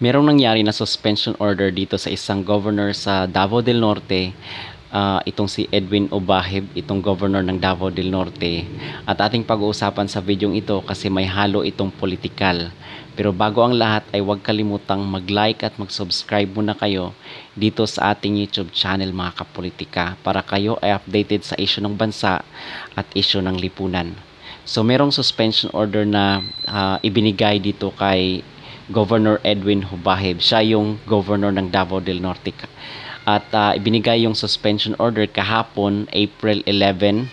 merong nangyari na suspension order dito sa isang governor sa Davao del Norte. Ah, itong si Edwin Obahib, itong governor ng Davao del Norte. At ating pag-uusapan sa videong ito kasi may halo itong politikal. Pero bago ang lahat ay huwag kalimutang mag-like at mag-subscribe muna kayo dito sa ating YouTube channel mga kapolitika para kayo ay updated sa issue ng bansa at issue ng lipunan. So merong suspension order na ah, ibinigay dito kay Governor Edwin Hubahib. Siya yung governor ng Davao del Norte. At ah, ibinigay yung suspension order kahapon, April 11.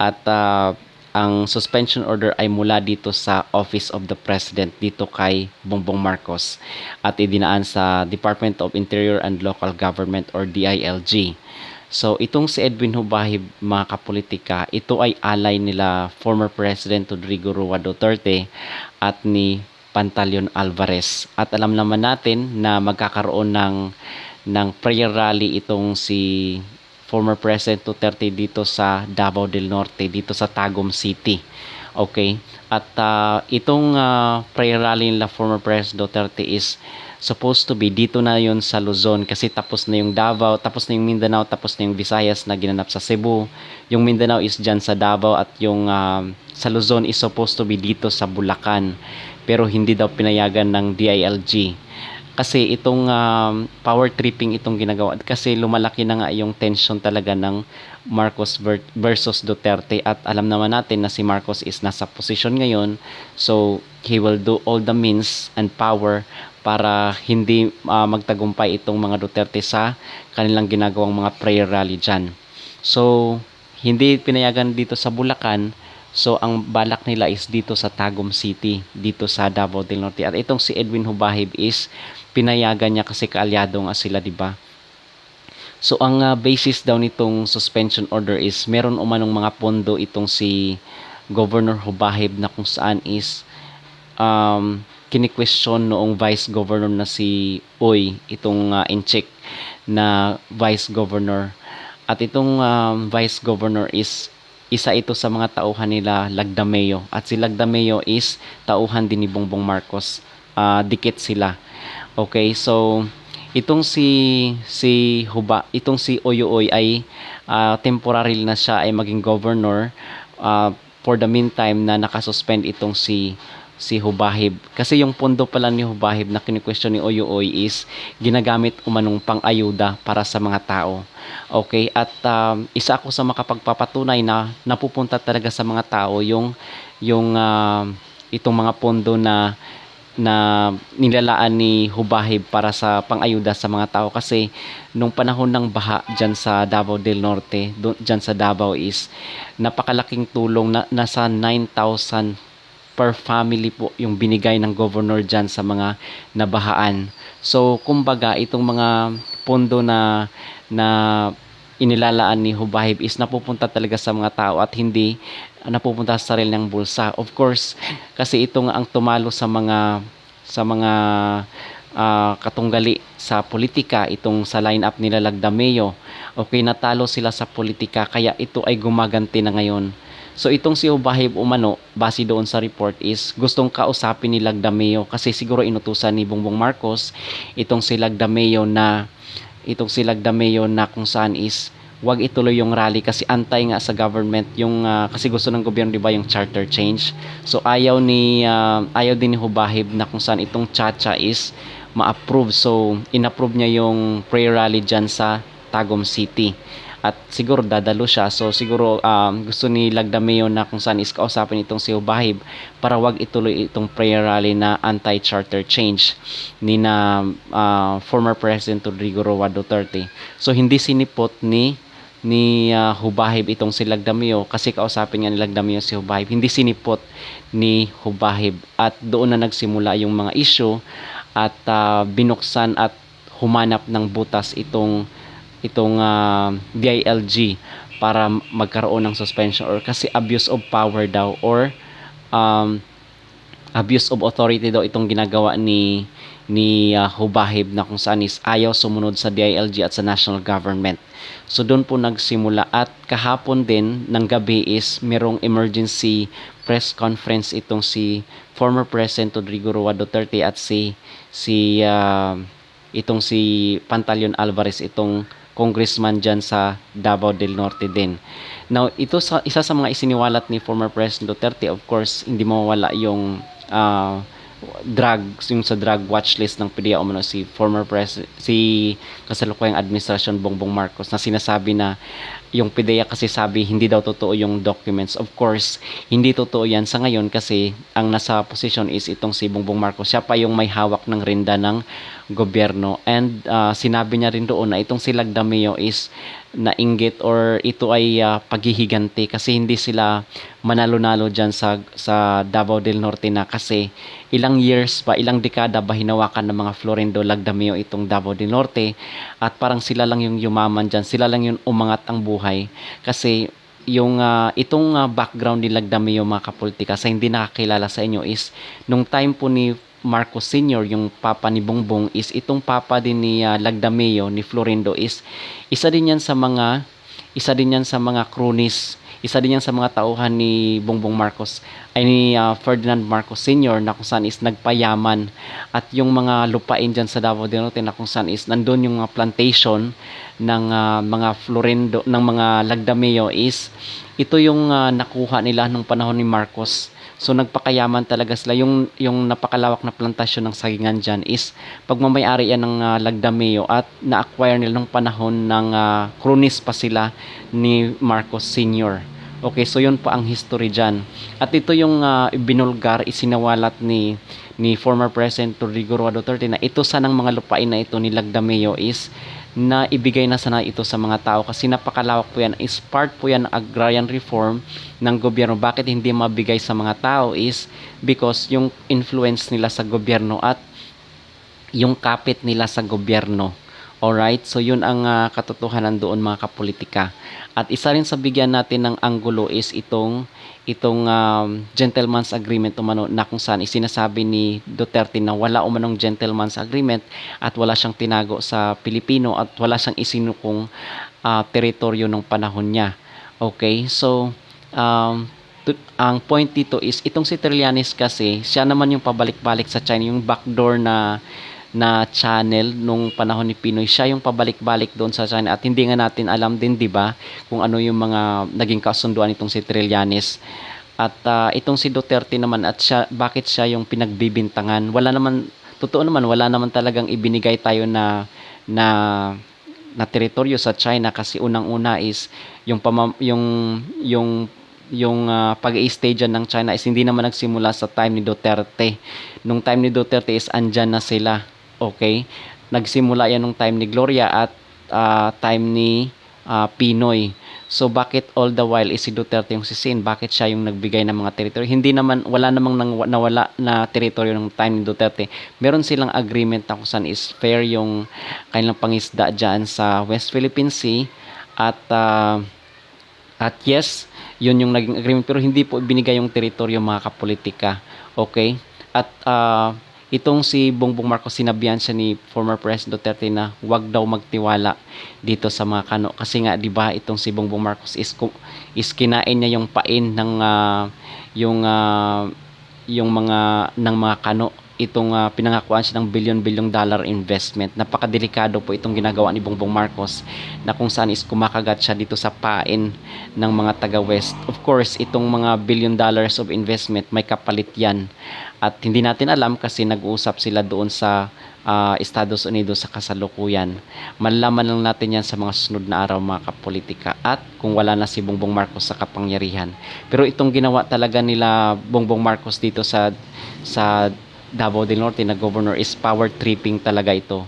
At ah, ang suspension order ay mula dito sa Office of the President dito kay Bongbong Marcos at idinaan sa Department of Interior and Local Government or DILG. So itong si Edwin Hubahib mga kapolitika, ito ay alay nila former President Rodrigo Roa Duterte at ni Pantaleon Alvarez. At alam naman natin na magkakaroon ng ng prayer rally itong si former President Duterte dito sa Davao del Norte, dito sa Tagum City. Okay? At ah, itong ah, prayer rally nila former President Duterte is supposed to be dito na yon sa Luzon kasi tapos na yung Davao, tapos na yung Mindanao, tapos na yung Visayas na ginanap sa Cebu. Yung Mindanao is dyan sa Davao at yung ah, sa Luzon is supposed to be dito sa Bulacan. Pero hindi daw pinayagan ng DILG kasi itong um, power tripping itong ginagawa. Kasi lumalaki na nga yung tension talaga ng Marcos ver- versus Duterte. At alam naman natin na si Marcos is nasa position ngayon. So he will do all the means and power para hindi uh, magtagumpay itong mga Duterte sa kanilang ginagawang mga prayer rally dyan. So, hindi pinayagan dito sa Bulacan So ang balak nila is dito sa Tagum City, dito sa Davao del Norte. At itong si Edwin Hubahib is pinayagan niya kasi kaalyado nga sila, 'di ba? So ang uh, basis daw nitong suspension order is meron umanong mga pondo itong si Governor Hubahib na kung saan is um, kini-question noong Vice Governor na si Uy, itong uh, in-check na Vice Governor. At itong um, Vice Governor is isa ito sa mga tauhan nila Lagdameo. At si Lagdameo is tauhan din ni Bongbong Marcos. Uh, dikit sila. Okay so itong si si Huba itong si Oyoy ay uh, temporary na siya ay maging governor uh, for the meantime na nakasuspend itong si si Hubahib. Kasi yung pondo pala ni Hubahib na kini-question ni Oyoy is ginagamit umanong pang-ayuda para sa mga tao. Okay? At um, isa ako sa makapagpapatunay na napupunta talaga sa mga tao yung yung uh, itong mga pondo na na nilalaan ni Hubahib para sa pang-ayuda sa mga tao kasi nung panahon ng baha dyan sa Davao del Norte, dyan sa Davao is napakalaking tulong na nasa 9,000 per family po yung binigay ng governor dyan sa mga nabahaan. So, kumbaga, itong mga pondo na, na inilalaan ni Hubahib is napupunta talaga sa mga tao at hindi napupunta sa sarili ng bulsa. Of course, kasi ito nga ang tumalo sa mga sa mga uh, katunggali sa politika itong sa lineup nila Lagdameo. Okay, natalo sila sa politika kaya ito ay gumaganti na ngayon So itong si Ubahib Umano, base doon sa report is gustong kausapin ni Lagdameo kasi siguro inutusan ni Bongbong Marcos itong si Lagdameo na itong si Lagdameo na kung saan is wag ituloy yung rally kasi antay nga sa government yung uh, kasi gusto ng gobyerno di ba yung charter change. So ayaw ni uh, ayaw din ni Hubahib na kung saan itong Chacha is ma-approve. So inapprove niya yung prayer rally diyan sa Tagum City at siguro dadalo siya. So siguro um, gusto ni Lagdameo na kung saan is kausapin itong si Ubahib para wag ituloy itong prayer rally na anti-charter change ni na uh, former President Rodrigo Roa Duterte. So hindi sinipot ni ni uh, Hubahib itong si Lagdameo kasi kausapin nga ni Lagdameo si Hubahib hindi sinipot ni Hubahib at doon na nagsimula yung mga issue at uh, binuksan at humanap ng butas itong itong uh, DILG para magkaroon ng suspension or kasi abuse of power daw or um, abuse of authority daw itong ginagawa ni ni ah, Hubahib na kung saan is ayaw sumunod sa DILG at sa national government. So doon po nagsimula at kahapon din ng gabi is merong emergency press conference itong si former President Rodrigo Roa Duterte at si si ah, itong si Pantaleon Alvarez itong congressman dyan sa Davao del Norte din. Now, ito sa isa sa mga isiniwalat ni former President Duterte, of course, hindi mawawala yung ah, drugs, yung sa drug watch list ng PDEA umano si former president, si kasalukuyang administrasyon Bongbong Marcos na sinasabi na yung PDEA kasi sabi hindi daw totoo yung documents. Of course, hindi totoo yan sa ngayon kasi ang nasa position is itong si Bongbong Marcos. Siya pa yung may hawak ng rinda ng gobyerno. And ah, sinabi niya rin doon na itong si Lagdameo is nainggit or ito ay ah, paghihiganti kasi hindi sila manalo-nalo dyan sa, sa Davao del Norte na kasi ilang years pa, ilang dekada ba hinawakan ng mga Florendo Lagdameo itong Davao del Norte at parang sila lang yung yumaman dyan, sila lang yung umangat ang buhay kasi yung ah, itong ah, background ni Lagdameo mga kapolitika sa hindi nakakilala sa inyo is nung time po ni Marcos Sr., yung papa ni Bongbong is itong papa din ni ah, Lagdameo ni Florendo is isa din yan sa mga isa din yan sa mga cronies isa din yan sa mga tauhan ni Bongbong Marcos ay ni ah, Ferdinand Marcos Sr. na kung saan is nagpayaman at yung mga lupain dyan sa Davao del Norte na kung saan is nandun yung mga plantation ng ah, mga Florendo ng mga Lagdameo is ito yung ah, nakuha nila nung panahon ni Marcos So nagpakayaman talaga sila. Yung yung napakalawak na plantasyon ng sagingan diyan is pagmamayari yan ng ah, Lagdameo at na-acquire nila nung panahon ng uh, Crunis pa sila ni Marcos Sr. Okay, so yun pa ang history diyan. At ito yung ah, binulgar isinawalat ni ni former President Rodrigo Roa Duterte na ito sanang mga lupain na ito ni Lagdameo is na ibigay na sana ito sa mga tao kasi napakalawak po yan is part po yan ng agrarian reform ng gobyerno bakit hindi mabigay sa mga tao is because yung influence nila sa gobyerno at yung kapit nila sa gobyerno Alright, so yun ang ah, katotohanan doon mga kapolitika. At isa rin sa bigyan natin ng anggulo is itong itong um, gentleman's agreement umano na kung saan isinasabi ni Duterte na wala umanong gentleman's agreement at wala siyang tinago sa Pilipino at wala siyang isinukong ah, teritoryo ng panahon niya. Okay, so um, tu- ang point dito is itong si Trillanes kasi siya naman yung pabalik-balik sa China yung backdoor na na channel nung panahon ni Pinoy siya yung pabalik-balik doon sa China at hindi nga natin alam din 'di ba kung ano yung mga naging kasunduan itong si Trillanes at ah, itong si Duterte naman at siya bakit siya yung pinagbibintangan wala naman totoo naman wala naman talagang ibinigay tayo na na na teritoryo sa China kasi unang-una is yung pamam, yung yung yung ah, pag-i-stay ng China is hindi naman nagsimula sa time ni Duterte. Nung time ni Duterte is andyan na sila. Okay? Nagsimula yan nung time ni Gloria at ah, time ni ah, Pinoy. So bakit all the while is si Duterte yung sisin? Bakit siya yung nagbigay ng mga teritoryo? Hindi naman wala namang nang, nawala na teritoryo ng time ni Duterte. Meron silang agreement na kung saan is fair yung kanilang pangisda diyan sa West Philippine Sea at ah, at yes, yun yung naging agreement pero hindi po binigay yung teritoryo mga kapolitika. Okay? At ah, itong si Bongbong Marcos sinabihan siya ni former President Duterte na wag daw magtiwala dito sa mga kano. Kasi nga 'di ba itong si Bongbong Marcos is is kinain niya yung pain ng ah, yung ah, yung mga ng mga kano itong ah, pinangakuan siya ng billion-billion dollar investment. Napakadelikado po itong ginagawa ni Bongbong Marcos na kung saan is kumakagat siya dito sa pain ng mga taga-West. Of course, itong mga billion dollars of investment, may kapalit yan. At hindi natin alam kasi nag-uusap sila doon sa ah, Estados Unidos sa kasalukuyan. Malalaman lang natin yan sa mga sunod na araw mga kapolitika at kung wala na si Bongbong Marcos sa kapangyarihan. Pero itong ginawa talaga nila Bongbong Marcos dito sa sa Davao del Norte na governor is power tripping talaga ito.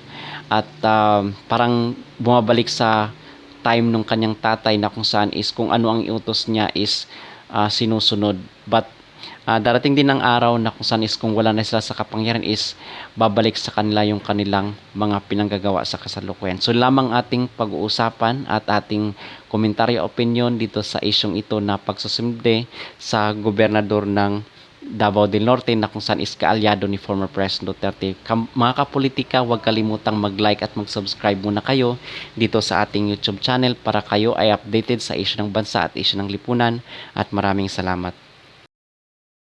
At um, parang bumabalik sa time nung kanyang tatay na kung saan is kung ano ang iutos niya is ah, sinusunod. But ah, darating din ang araw na kung saan is kung wala na sila sa kapangyarihan is babalik sa kanila yung kanilang mga pinanggagawa sa kasalukuyan. So lamang ating pag-uusapan at ating komentaryo opinion dito sa isyong ito na pagsusumde sa gobernador ng Davao del Norte na kung saan is kaalyado ni former President Duterte. Kam- mga kapolitika, huwag kalimutang mag-like at mag-subscribe muna kayo dito sa ating YouTube channel para kayo ay updated sa issue ng bansa at issue ng lipunan at maraming salamat.